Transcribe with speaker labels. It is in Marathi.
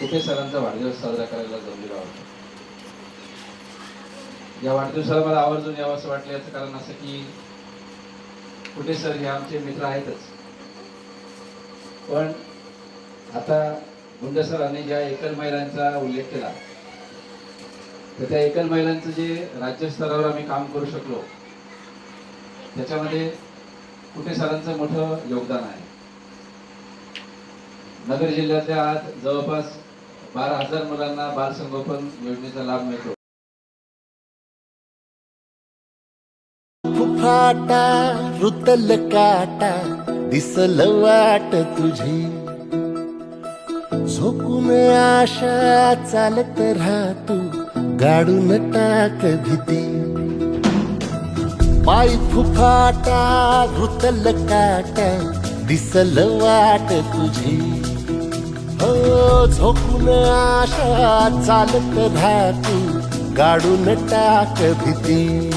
Speaker 1: कुठे सरांचा वाढदिवस साजरा करायला जमलेला होता? या वाढदिवसाला मला आवर्जून यावं असं वाटलं याचं कारण असं की कुठे सर हे आमचे मित्र आहेतच. पण आता गुंड सरांनी ज्या एकल महिलांचा उल्लेख केला तर त्या एकल महिलांचं जे राज्यस्तरावर आम्ही काम करू शकलो त्याच्यामध्ये कुठे सरांचं मोठं योगदान आहे? नगर जिल्ह्यातल्या आज जवळपास बारा हजार मुलांना बाल संगोपन योजनेचा लाभ मिळतो.
Speaker 2: फुफाटा रुतल काटा दिसल वाट तुझी. झोकून आशा चालत राहतू गाडून टाक भीती. पाय फुफाटा रुतल काटा दिसल वाट तुझी. हो झोकून आशा चालत राहतू. गाडून टाक भीती.